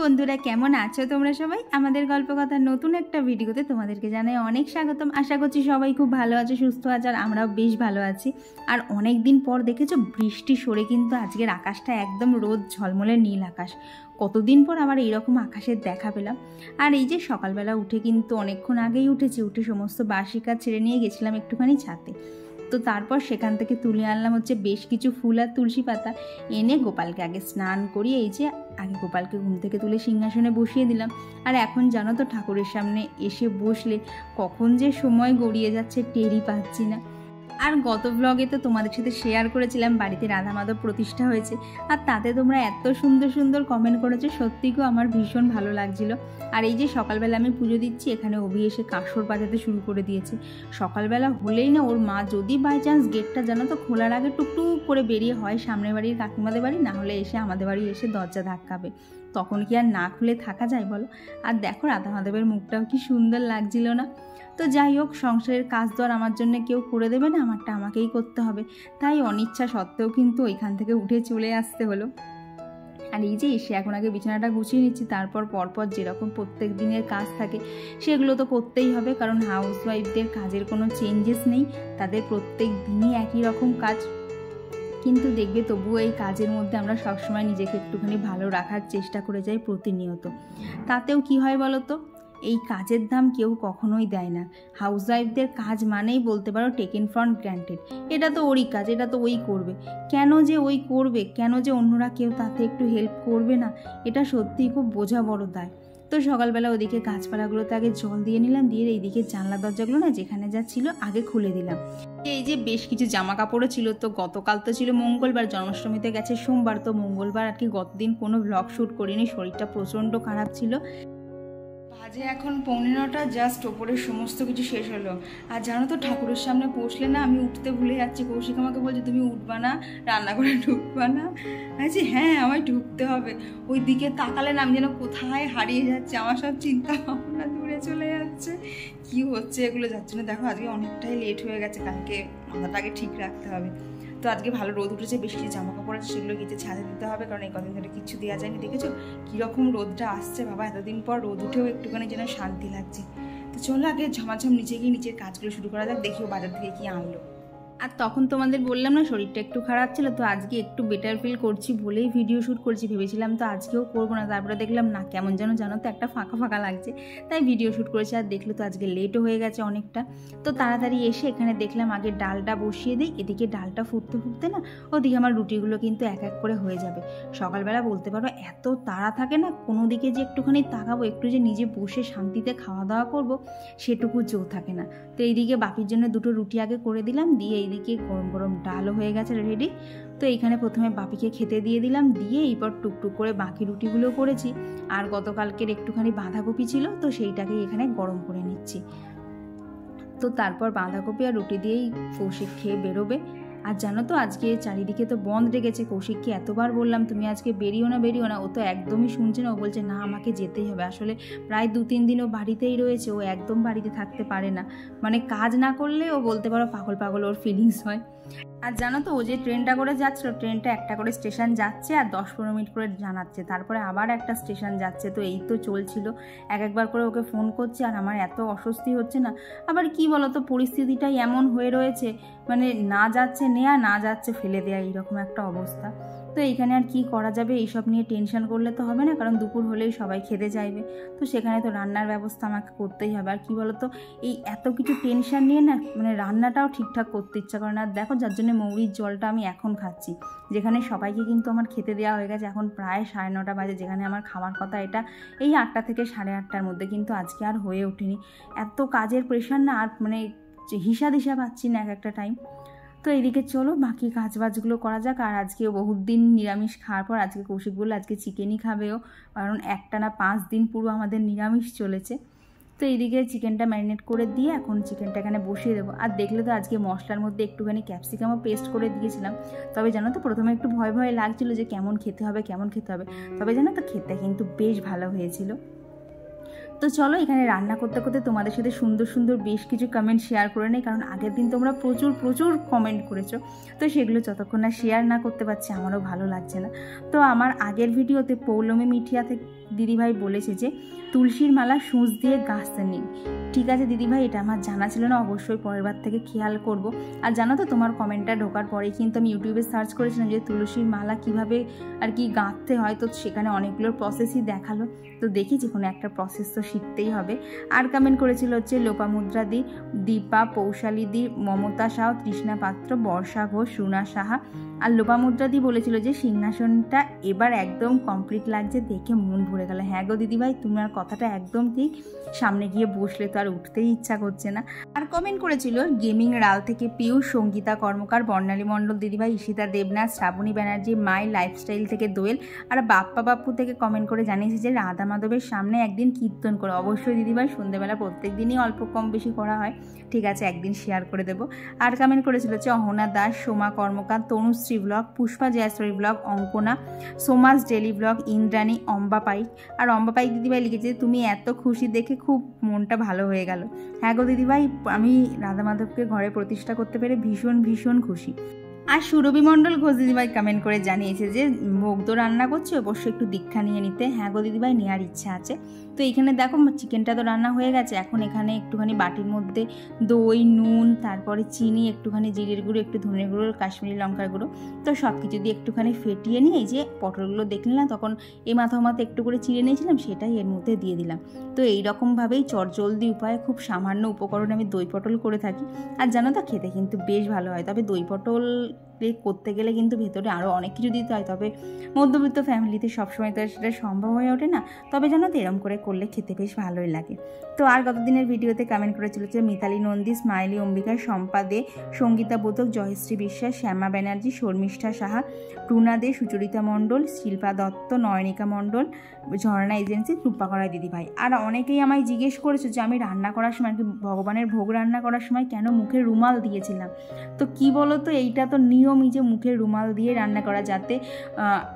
বন্ধুরা, কেমন আছো তোমরা সবাই? আমাদের গল্প কথার নতুন একটা ভিডিওতে তোমাদেরকে জানাই অনেক স্বাগতম। আশা করছি সবাই খুব ভালো আছে, সুস্থ আছে, আর আমরাও বেশ ভালো আছি। আর অনেক দিন পর দেখেছ, বৃষ্টি সরে কিন্তু আজকের আকাশটা একদম রোদ, ঝলমলে নীল আকাশ। কতদিন পর আবার এইরকম আকাশের দেখা পেলাম। আর এই যে সকালবেলা উঠে কিন্তু অনেকক্ষণ আগেই উঠেছি, উঠে সমস্ত কাজ ছেড়ে নিয়ে গেছিলাম একটুখানি ছাতে তো তারপর সেখান থেকে তুলে আনলাম হচ্ছে বেশ কিছু ফুল আর তুলসী পাতা। এনে গোপালকে আগে স্নান করিয়ে এই যে আগে গোপালকে ঘুম থেকে তুলে সিংহাসনে বসিয়ে দিলাম। আর এখন জানো তো ঠাকুরের সামনে এসে বসলে কখন যে সময় গড়িয়ে যাচ্ছে টেরি পাচ্ছি না। আর গত ব্লগে তো তোমাদের সাথে শেয়ার করেছিলাম, বাড়িতে রাধা মাধব প্রতিষ্ঠা হয়েছে। আর তাতে তোমরা এত সুন্দর সুন্দর কমেন্ট করেছ, সত্যি গো আমার ভীষণ ভালো লাগছিল। আর এই যে সকালবেলা আমি পুজো দিচ্ছি, এখানে অভি এসে কাঁসর বাজাতে শুরু করে দিয়েছে। সকালবেলা হলেই না ওর মা যদি বাই চান্স গেটটা জানো তো খোলার আগে টুকটুক করে বেরিয়ে হয় সামনের বাড়ির কাকিমাদের বাড়ি, না হলে এসে আমাদের বাড়ি এসে দরজা ধাক্কাবে। তখন কি আর না খুলে থাকা যায় বলো? আর দেখো রাধা মাধবের মুখটাও কি সুন্দর লাগছিল না। তো যাই হোক, সংসারের কাজ তো আর আমার জন্য কেউ করে দেবে না, আমারটা আমাকেই করতে হবে। তাই অনিচ্ছা সত্ত্বেও কিন্তু ওইখান থেকে উঠে চলে আসতে হলো। আর এই যে এসে এখন আগে বিছানাটা গুছিয়ে নিচ্ছি, তারপর পরপর যেরকম প্রত্যেক দিনের কাজ থাকে, সেগুলো তো করতেই হবে। কারণ হাউস ওয়াইফদের কাজের কোনো চেঞ্জেস নেই, তাদের প্রত্যেক দিনই একই রকম কাজ। কিন্তু দেখবে তবুও এই কাজের মধ্যে আমরা সবসময় নিজেকে একটুখানি ভালো রাখার চেষ্টা করে যাই প্রতিনিয়ত। তাতেও কি হয় বলো তো এই কাজের দাম কেউ কখনোই দেয় না। হাউস ওয়াইফদের কাজ মানেই বলতে পারো টেকেন ফ্রন্ট গ্র্যান্টেড এটা তো ওরই কাজ, এটা তো ওই করবে। কেন যে ওই করবে, কেন যে অন্যরা কেউ তাতে একটু হেল্প করবে না, এটা সত্যিই খুব বোঝা বড় দায়। তো সকালবেলা ওদিকে গাছপালাগুলোতে আগে জল দিয়ে নিলাম, দিয়ে এইদিকে জানলা দরজাগুলো না যেখানে যা ছিল আগে খুলে দিলাম। এই যে বেশ কিছু জামা কাপড়ও ছিল, তো গতকাল তো ছিল মঙ্গলবার, জন্মাষ্টমীতে গেছে সোমবার, তো মঙ্গলবার আর কি গতদিন কোনো ব্লগ শ্যুট করিনি, শরীরটা প্রচণ্ড খারাপ ছিল। বাজে এখন পনেরোটা জাস্ট ওপরের সমস্ত কিছু শেষ হলো। আর জানো তো, ঠাকুরের সামনে বসলে না, আমি উঠতে ভুলে যাচ্ছি। কৌশিক আমাকে বলছে, তুমি উঠবা না রান্না করে ঢুকবা না। আছি হ্যাঁ আমায় ঢুকতে হবে। ওই দিকে তাকালে না, আমি যেন কোথায় হারিয়ে যাচ্ছে, আমার সব চিন্তা ভাবনা দূরে চলে যাচ্ছে। কি হচ্ছে এগুলো যাচ্ছে না। দেখো, আজকে অনেকটাই লেট হয়ে গেছে, কালকে মাথাটাকে ঠিক রাখতে হবে। তো আজকে ভালো রোদ উঠেছে, বেশি কিছু জামা কাপড় আছে, সেগুলো গিয়ে ছাদে দিতে হবে, কারণ এই কদিন ধরে কিছু দেওয়া যায়নি। দেখেছ কীরকম রোদটা আসছে বাবা, এতদিন পর রোদ উঠেও একটুখানি যেন শান্তি লাগছে। তো চলো আগে ঝমাঝম নিচে গিয়ে নিচের কাজগুলো শুরু করা যাক দেখিও বাজার থেকে কি আনলো। আর তখন তোমাদের বললাম না, শরীরটা একটু খারাপ ছিল, তো আজকে একটু বেটার ফিল করছি বলেই ভিডিও শ্যুট করছি। ভেবেছিলাম তো আজকেও করব না, তারপরে দেখলাম না, কেমন যেন জানো তো একটা ফাঁকা ফাঁকা লাগছে। তাই ভিডিও শ্যুট করেছি, আর দেখল তো আজকে লেটও হয়ে গেছে অনেকটা। তো তাড়াতাড়ি এসে এখানে দেখলাম আগে ডালটা বসিয়ে দিই, এদিকে ডালটা ফুটতে ফুটতে না, ওদিকে আমার রুটিগুলো কিন্তু এক এক করে হয়ে যাবে। সকালবেলা বলতে পারো, এত তাড়া থাকে না, কোনো দিকে যে একটুখানি তাকাবো, একটু যে নিজে বসে শান্তিতে খাওয়া দাওয়া করব, সেটুকু জো থাকে না। তো এইদিকে বাপির জন্য দুটো রুটি আগে করে দিলাম, দিয়ে এইদিকে গরম গরম ডালও হয়ে গেছে রেডি? তো এইখানে প্রথমে বাপিকে খেতে দিয়ে দিলাম, দিয়ে এইবার টুকটুক করে বাকি রুটিগুলো করেছি। আর গতকালকের একটুখানি বাঁধাকপি ছিল, তো সেইটাকে এখানে গরম করে নিচ্ছি। তো তারপর বাঁধাকপি আর রুটি দিয়েই কৌশিক খেয়ে বেরোবে। আর জানো তো, আজকে চারিদিকে তো বন্ধ রেখেছে কৌশিককে এতবার বললাম, তুমি আজকে বেরিও না বেরিও না। ও তো একদমই শুনছে না। ও বলছে, না, আমাকে যেতেই হবে। আসলে প্রায় দু তিন দিন ও বাড়িতেই রয়েছে। ও একদম বাড়িতে থাকতে পারে না। মানে কাজ না করলে ও বলতে পারো পাগল পাগল ওর ফিলিংস হয়। আর জানো তো, ও যে ট্রেনটা করে যাচ্ছিল ট্রেনটা একটা করে স্টেশন যাচ্ছে আর দশ পনেরো মিনিট করে জানাচ্ছে। তারপরে আবার একটা স্টেশন যাচ্ছে। তো এই তো চলছিল। এক একবার করে ওকে ফোন করছে আর আমার এত অস্বস্তি হচ্ছে না। আবার কি বলতো, পরিস্থিতিটাই এমন হয়ে রয়েছে মানে না যাচ্ছে নেয়া, না যাচ্ছে ফেলে দেয়া, এইরকম একটা অবস্থা। তো এইখানে আর কি করা যাবে? এইসব নিয়ে টেনশন করলে তো হবে না, কারণ দুপুর হলেই সবাই খেতে চাইবে। তো সেখানে তো রান্নার ব্যবস্থা আমাকে করতেই হবে। আর কি বলতো, এই এত কিছু টেনশন নিয়ে না মানে রান্নাটাও ঠিকঠাক করতে ইচ্ছা করে না। দেখো, যার জন্য মৌরির জলটা আমি এখন খাচ্ছি। যেখানে সবাইকে কিন্তু আমার খেতে দেওয়া হয়ে গেছে। এখন প্রায় সাড়ে নটা বাজে, যেখানে আমার খাওয়ার কথা এটা এই আটটা থেকে সাড়ে আটটার মধ্যে কিন্তু আজকে আর হয়ে ওঠেনি। এত কাজের প্রেশার না, আর মানে হিসাব হিসাব পাচ্ছি না এক একটা টাইম তো এদিকে চলো, বাকি কাজ বাজগুলো করা যাক। আর আজকে বহুত দিন নিরামিষ খাওয়ার পর আজকে কৌশিক বললে, আজকে চিকেনই খাবেও কারণ একটা না পাঁচ দিন পুরো আমাদের নিরামিষ চলেছে। তো এইদিকে চিকেনটা ম্যারিনেট করে দিয়ে এখন চিকেনটা এখানে বসিয়ে দেবো। আর দেখলে তো আজকে মশলার মধ্যে একটুখানি ক্যাপসিকামও পেস্ট করে দিয়েছিলাম। তবে জানো তো, প্রথমে একটু ভয় ভয় লাগছিল যে কেমন খেতে হবে, কেমন খেতে হবে। তবে জানো তো, খেতে কিন্তু বেশ ভালো হয়েছিল। তো চলো এখানে রান্না করতে করতে তোমাদের সাথে সুন্দর সুন্দর বেশ কিছু কমেন্ট শেয়ার করে নেই, কারণ আগের দিন তোমরা প্রচুর প্রচুর কমেন্ট করেছ। তো সেগুলো যতক্ষণ না শেয়ার না করতে পারছি, আমারও ভালো লাগছে না। তো আমার আগের ভিডিওতে পৌলমী মিঠিয়া থেকে দিদিভাই বলেছে যে, তুলসীর মালা সূচ দিয়ে গাছতে নিন ঠিক আছে দিদিভাই, এটা আমার জানা ছিল না, অবশ্যই পরের বার থেকে খেয়াল করব। আর জানো তো, তোমার কমেন্টটা ঢোকার পরে কিন্তু আমি ইউটিউবে সার্চ করেছিলাম যে, তুলসীর মালা কীভাবে আর কি গাঁথতে হয়। তো সেখানে অনেকগুলোর প্রসেসই দেখাল। তো দেখি যে কোনো একটা প্রসেস তো শিখতেই হবে। আর কমেন্ট করেছিল হচ্ছে লোপামুদ্রা দি, দীপা, পৌশালী দি, মমতা সাহ, তৃষ্ণা পাত্র, বর্ষা ঘোষ, রুনা সাহা। আর লোপামুদ্রা দি বলেছিল যে, সিংহাসনটা এবার একদম কমপ্লিট লাগছে, দেখে মন ভরে গেল। হ্যাঁ গো দিদিভাই তোমার কথাটা একদম ঠিক। সামনে গিয়ে বসলে তো আর উঠতেই ইচ্ছা করছে না। আর কমেন্ট করেছিল গেমিং রাল থেকে পিউ সঙ্গীতা কর্মকার, বর্ণালী মণ্ডল, দিদিভাই, ঈশিতা দেবনাথ, শ্রাবণী ব্যানার্জি, মাই লাইফস্টাইল থেকে দোয়েল। আর বাপ্পা বাপ্পু থেকে কমেন্ট করে জানিয়েছে যে, রাধা মাধবের সামনে একদিন কীর্তন করে। অবশ্যই দিদিভাই সন্ধ্যেবেলা প্রত্যেক দিনই অল্প কম বেশি করা হয়। ঠিক আছে, একদিন শেয়ার করে দেবো। আর কমেন্ট করেছিল হচ্ছে Ahana Das, Soma Karmakar, Tanushree blog Pushpa Jayashree blog Ankana, Soma's daily blog Indrani, Amba Paik. আর অম্বা পাইক দিদিভাই লিখেছে, তুমি এত খুশি দেখে খুব মনটা ভালো হয়ে গেল। হ্যাঁ গো দিদিভাই, আমি রাধা মাধবকে ঘরে প্রতিষ্ঠা করতে পেরে ভীষণ ভীষণ খুশি। আর সুরভি মণ্ডল ঘোষ দিদিভাই কমেন্ট করে জানিয়েছে যে তো রান্না করছে অবশ্যই একটু দীক্ষা নিয়ে নিতে। হ্যাঁ গো দিদিভাই নেওয়ার ইচ্ছা আছে। তো এখানে দেখো, চিকেনটা তো রান্না হয়ে গেছে। এখন এখানে একটুখানি বাটির মধ্যে দই, নুন, তারপরে চিনি, একটুখানি জিরের গুঁড়ো, একটু ধনের গুঁড়ো, কাশ্মীরি লঙ্কার গুঁড়ো। তো সব কিছু দিয়ে একটুখানি ফেটিয়ে নিয়ে এই যে পটলগুলো দেখলি না, তখন এ মাথা মাথা একটু করে চিড়ে নিয়েছিলাম, সেটাই এর মধ্যে দিয়ে দিলাম। তো এই রকমভাবেই চটজলদি উপায়ে খুব সামান্য উপকরণ আমি দই পটল করে থাকি। আর জানো তো, খেতে কিন্তু বেশ ভালো হয়। তবে দই পটল করতে গেলে কিন্তু ভেতরে আরও অনেক কিছু দিতে হয়। তবে মধ্যবিত্ত ফ্যামিলিতে সবসময় তো সেটা সম্ভব হয়ে ওঠে না। তবে জানো তো এরম করে করলে খেতে বেশ ভালোই লাগে। তো আর গতদিনের ভিডিওতে কমেন্ট করে চলেছে মিতালি নন্দী, স্মাইলি অম্বিকা, শম্পা দে, সঙ্গীতা বোধক, জয়শ্রী বিশ্বাস, শ্যামা ব্যানার্জি, শর্মিষ্ঠা সাহা টুনা দে, সুচরিতা মণ্ডল, শিল্পা দত্ত, নয়নিকা মণ্ডল, ঝর্ণা এজেন্সি করায় দিদিভাই আর অনেকেই আমায় জিজ্ঞেস করেছে যে আমি রান্না করার সময় কি ভগবানের ভোগ রান্না করার সময় কেন মুখে রুমাল দিয়েছিলাম? তো কি বলো তো এইটা তো নিয়মই যে মুখে রুমাল দিয়ে রান্না করা যাতে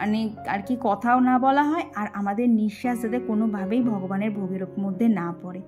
মানে আর কি কথাও না বলা হয় আর আমাদের নিঃশ্বাস যাতে কোনোভাবেই ভগবানের ভোগের মধ্যে না পড়ে।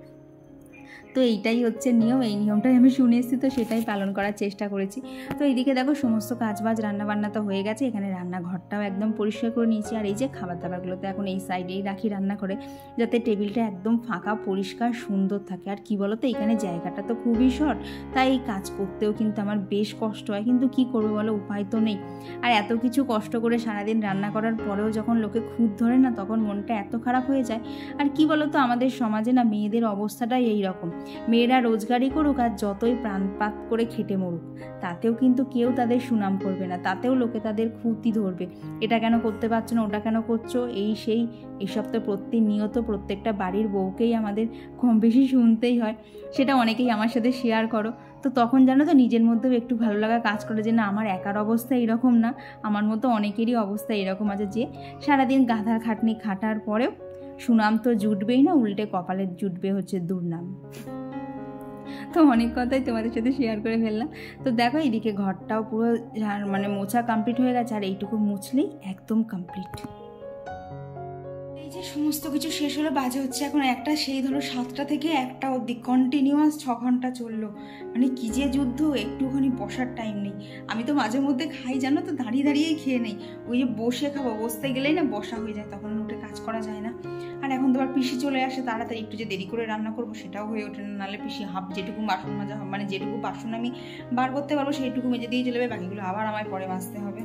তো এইটাই হচ্ছে নিয়ম, এই নিয়মটাই আমি শুনে এসেছি, তো সেটাই পালন করার চেষ্টা করেছি। তো এইদিকে দেখো সমস্ত কাজবাজ, রান্নাবান্না তো হয়ে গেছে, এখানে রান্নাঘরটাও একদম পরিষ্কার করে নিয়েছি। আর এই যে খাবার দাবারগুলো তো এখন এই সাইডেই রাখি রান্না করে, যাতে টেবিলটা একদম ফাঁকা, পরিষ্কার, সুন্দর থাকে। আর কি বলো তো এখানে জায়গাটা তো খুবই শর্ট, তাই এই কাজ করতেও কিন্তু আমার বেশ কষ্ট হয়। কিন্তু কি করব বলো, উপায় তো নেই। আর এত কিছু কষ্ট করে সারাদিন রান্না করার পরেও যখন লোকে খুদ ধরে না, তখন মনটা এত খারাপ হয়ে যায়। আর কি বলো তো আমাদের সমাজে না মেয়েদের অবস্থাটাই এই রকম। মেয়েরা রোজগারই করুক আর যতই প্রাণপাত করে খেটে মরুক, তাতেও কিন্তু কেউ তাদের সুনাম করবে না, তাতেও লোকে তাদের ক্ষতি ধরবে। এটা কেন করতে পারছ না, ওটা কেন করছ? এই সেই, এসব তো প্রতিনিয়ত প্রত্যেকটা বাড়ির বউকেই আমাদের কম বেশি শুনতেই হয়। সেটা অনেকেই আমার সাথে শেয়ার করো। তো তখন জানো তো, নিজের মধ্যেও একটু ভালো লাগা কাজ করে যে, না, আমার একার অবস্থা এরকম না। আমার মতো অনেকেরই অবস্থা এরকম আছে যে, সারাদিন গাধার খাটনি খাটার পরেও সুনাম তো জুটবেই না, উল্টে কপালে জুটবে হচ্ছে দুর্নাম। তো অনেক কথাই তোমাদের সাথে শেয়ার করে ফেললাম। তো দেখো এইদিকে ঘরটাও পুরো মানে মোছা কমপ্লিট হয়ে গেছে, আর এইটুকু মুছলেই একদম কমপ্লিট এই যে সমস্ত কিছু শেষ হলো, বাজে হচ্ছে এখন একটা, সেই ধরো সাতটা থেকে একটা অব্দি কন্টিনিউয়াস ছ ঘণ্টা চলল। মানে কি যে যুদ্ধ, একটুখানি বসার টাইম নেই। আমি তো মাঝে মধ্যে খাই, জানো তো? দাঁড়িয়ে দাঁড়িয়েই খেয়ে নেই। ওই যে বসে খাব, বসতে গেলেই না বসা হয়ে যায়, তখন উঠে কাজ করা যায় না। আবার পিসি চলে আসে তাড়াতাড়ি, একটু যে দেরি করে রান্না করব সেটাও হয়ে ওঠে না। নাহলে পিসি হাফ যেটুকু বাসন মাজা মানে যেটুকু বাসন আমি বার করতে পারব সেইটুকু মেজে দিয়ে চলে যাবে, বাকিগুলো আবার আমায় পরে মাজতে হবে।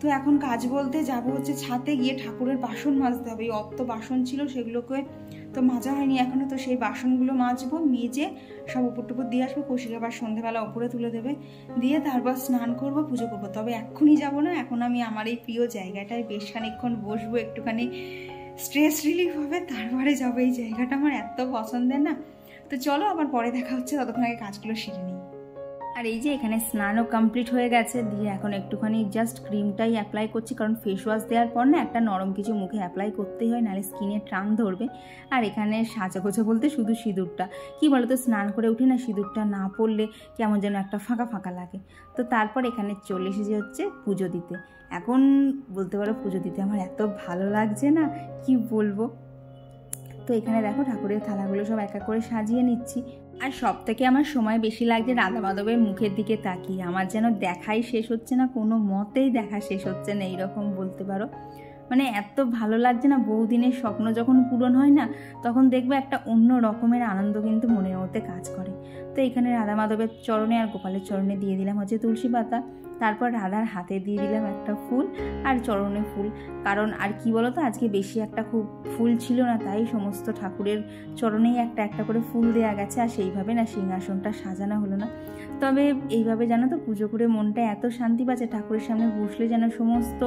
তো এখন কাজ বলতে যাব হচ্ছে ছাতে গিয়ে ঠাকুরের বাসন মাজতে হবে। এই অত বাসন ছিল সেগুলোকে তো মাজা হয়নি এখনও তো সেই বাসনগুলো মাজবো, মেজে সব উপর টুপুর দিয়ে আসব, কৌশিক আবার সন্ধেবেলা ওপরে তুলে দেবে। দিয়ে তারপর স্নান করব, পুজো করব। তবে এক্ষুনি যাব না, এখন আমি আমার এই প্রিয় জায়গাটায় বেশ খানিক্ষণ বসবো, একটুখানি স্ট্রেস রিলিফ হবে, তারপরে যাব। এই জায়গাটা আমার এত পছন্দের না। তো চলো আবার পরে দেখা হচ্ছে, ততক্ষণ আগে কাজগুলো সেরে নিই। আর এই যে এখানে স্নানও কমপ্লিট হয়ে গেছে, দিয়ে এখন একটুখানি জাস্ট ক্রিমটাই অ্যাপ্লাই করছি, কারণ ফেস ওয়াশ দেওয়ার পর না একটা নরম কিছু মুখে অ্যাপ্লাই করতেই হয়, নাহলে স্কিনে টান ধরবে। আর এখানে সাজাগোজা বলতে শুধু সিঁদুরটা। কি বলতো, স্নান করে উঠে না সিঁদুরটা না পড়লে কেমন যেন একটা ফাঁকা ফাঁকা লাগে। তো তারপর এখানে চলে এসেছে হচ্ছে পুজো দিতে। এখন বলতে পারো পুজো দিতে আমার এত ভালো লাগছে না, কি বলব? তো এখানে দেখো ঠাকুরের থালাগুলো সব এক এক করে সাজিয়ে নিচ্ছি। আর সব থেকে আমার সময় বেশি লাগছে রাধা মাধবের মুখের দিকে তাকিয়ে। আমার যেন দেখাই শেষ হচ্ছে না, কোনো মতেই দেখা শেষ হচ্ছে না, এইরকম বলতে পারো। মানে এত ভালো লাগছে না, বহুদিনের স্বপ্ন যখন পূরণ হয় না, তখন দেখবে একটা অন্য রকমের আনন্দ কিন্তু মনের মধ্যে কাজ করে। তো এখানে রাধা মাধবের চরণে আর গোপালের চরণে দিয়ে দিলাম হচ্ছে তুলসী পাতা। তারপর রাধার হাতে দিয়ে দিলাম একটা ফুল আর চরণে ফুল। কারণ আর কি বলতো, আজকে বেশি একটা খুব ফুল ছিল না, তাই সমস্ত ঠাকুরের চরণেই একটা একটা করে ফুল দেওয়া গেছে আর সেইভাবে না সিংহাসনটা সাজানো হলো না। তবে এইভাবে জানো তো, পুজো করে মনটা এত শান্তি পাচ্ছে, ঠাকুরের সামনে বসলে যেন সমস্ত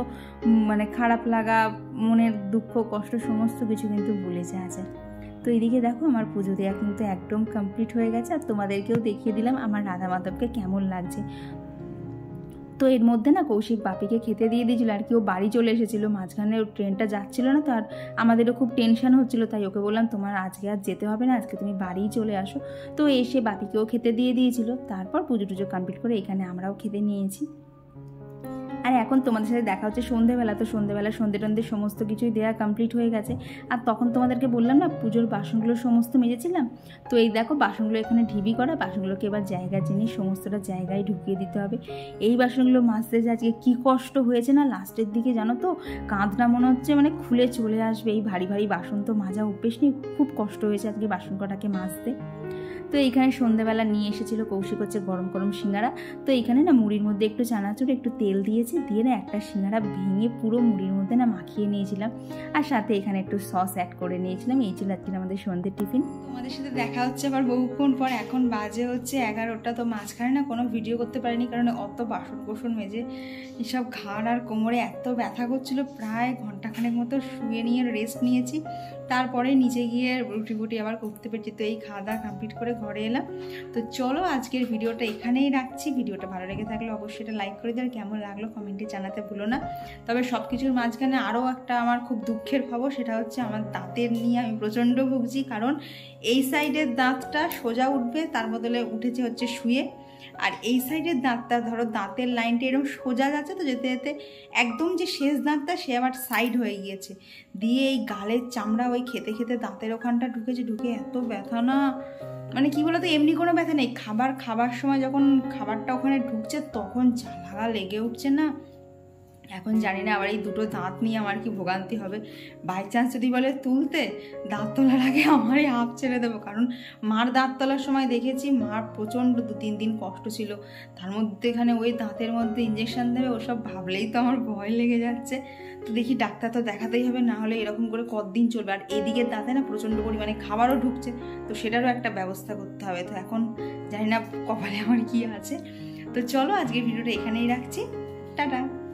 মানে খারাপ লাগা, মনের দুঃখ, কষ্ট, সমস্ত কিছু কিন্তু ভুলে যাওয়া যায়। তো এদিকে দেখো, আমার পুজো দেওয়া কিন্তু একদম কমপ্লিট হয়ে গেছে। আর তোমাদেরকেও দেখিয়ে দিলাম আমার রাধা মাধবকে কেমন লাগছে। তো এর মধ্যে না কৌশিক বাপিকে খেতে দিয়ে দিয়েছিল, আর কি, ও বাড়ি চলে এসেছিল। মাঝখানে ট্রেনটা যাচ্ছিল না, তো আর আমাদেরও খুব টেনশন হচ্ছিল, তাই ওকে বললাম, তোমার আজকে আর যেতে হবে না, আজকে তুমি বাড়িই চলে আসো। তো এসে বাপিকেও খেতে দিয়ে দিয়েছিল। তারপর পুজো টুজো কমপ্লিট করে এখানে আমরাও খেতে নিয়েছি। আর এখন তোমাদের সাথে দেখা হচ্ছে সন্ধেবেলা, তো সন্ধেবেলা সন্ধে টন্ধে সমস্ত কিছুই দেওয়া কমপ্লিট হয়ে গেছে। আর তখন তোমাদেরকে বললাম না, পুজোর বাসনগুলো সমস্ত মেজেছিলাম? তো এই দেখো, বাসনগুলো এখানে ঢিবি করা, বাসনগুলোকে এবার জায়গা জিনিস, সমস্তটা জায়গায় ঢুকিয়ে দিতে হবে। এই বাসনগুলো মাজতে যে আজকে কী কষ্ট হয়েছে না, লাস্টের দিকে জানো তো, কাঁধটা মনে হচ্ছে মানে খুলে চলে আসবে। এই ভারী ভারী বাসন তো মাজা অভ্যেস নেই, খুব কষ্ট হয়েছে আজকে বাসন কটাকে মাজতে। তো এইখানে সন্ধ্যেবেলা নিয়ে এসেছিল কৌশিক হচ্ছে গরম গরম সিঙ্গারা। তো এইখানে না মুড়ির মধ্যে একটু চানাচুর, একটু তেল দিয়েছি, দিয়ে না একটা সিঙ্গারা ভেঙে পুরো মুড়ির মধ্যে না মাখিয়ে নিয়েছিলাম। আর সাথে এখানে একটু সস অ্যাড করে নিয়েছিলাম। এই ছিল আজকে আমাদের সন্ধ্যের টিফিন। তোমাদের সাথে দেখা হচ্ছে আবার বহুক্ষণ পর। এখন বাজে হচ্ছে এগারোটা, তো মাঝখানে না কোনো ভিডিও করতে পারিনি কারণ অত বাসন কোসন মেজে এসব ঘাড় আর কোমরে এত ব্যথা করছিল। প্রায় ঘন্টাখানেক মতো শুয়ে নিয়ে রেস্ট নিয়েছি। তারপরে নিচে গিয়ে রুটি ফুটি আবার করতে পেরেছি। তো এই খাওয়া দাওয়া কমপ্লিট করে ঘরে এলাম। তো চলো আজকের ভিডিওটা এখানেই রাখছি। ভিডিওটা ভালো লেগে থাকলে অবশ্যই এটা লাইক করে দেওয়ার কেমন লাগল কমেন্টে জানাতে ভুলো না। তবে সব কিছুর মাঝখানে আরও একটা আমার খুব দুঃখের খবর, সেটা হচ্ছে আমার দাঁতের নিয়ে আমি প্রচণ্ড ভুগছি। কারণ এই সাইডের দাঁতটা সোজা উঠবে, তার বদলে উঠেছে হচ্ছে শুয়ে। আর এই সাইডের দাঁতটা ধরো, দাঁতের লাইনটা এরকম সোজা যাচ্ছে তো যেতে যেতে একদম যে শেষ দাঁতটা সে আবার সাইড হয়ে গিয়েছে। দিয়ে এই গালের চামড়া ওই খেতে খেতে দাঁতের ওখানটা ঢুকেছে, ঢুকে এত ব্যথা না। মানে কি বলতো, এমনি কোনো ব্যথা নেই। খাবার খাবার সময় যখন খাবারটা ওখানে ঢুকছে তখন জ্বালা লেগে উঠছে না। এখন জানি না আবার এই দুটো দাঁত নিয়ে আমার কি ভোগান্তি হবে। বাই চান্স যদি বলে তুলতে, দাঁত তোলার আগে আমারই হাফ ছেড়ে দেবো। কারণ মার দাঁত তোলার সময় দেখেছি মার প্রচণ্ড দু তিন দিন কষ্ট ছিল। তার মধ্যে এখানে ওই দাঁতের মধ্যে ইঞ্জেকশন দেবে, ওসব ভাবলেই তো আমার ভয় লেগে যাচ্ছে। তো দেখি ডাক্তার তো দেখাতেই হবে, না হলে এরকম করে কতদিন চলবে। আর এদিকে দাঁতে না প্রচণ্ড পরিমাণে খাবারও ঢুকছে, তো সেটারও একটা ব্যবস্থা করতে হবে। তো এখন জানি না কপালে আমার কি আছে। তো চলো আজকে ভিডিওটা এখানেই রাখছি। টাটা।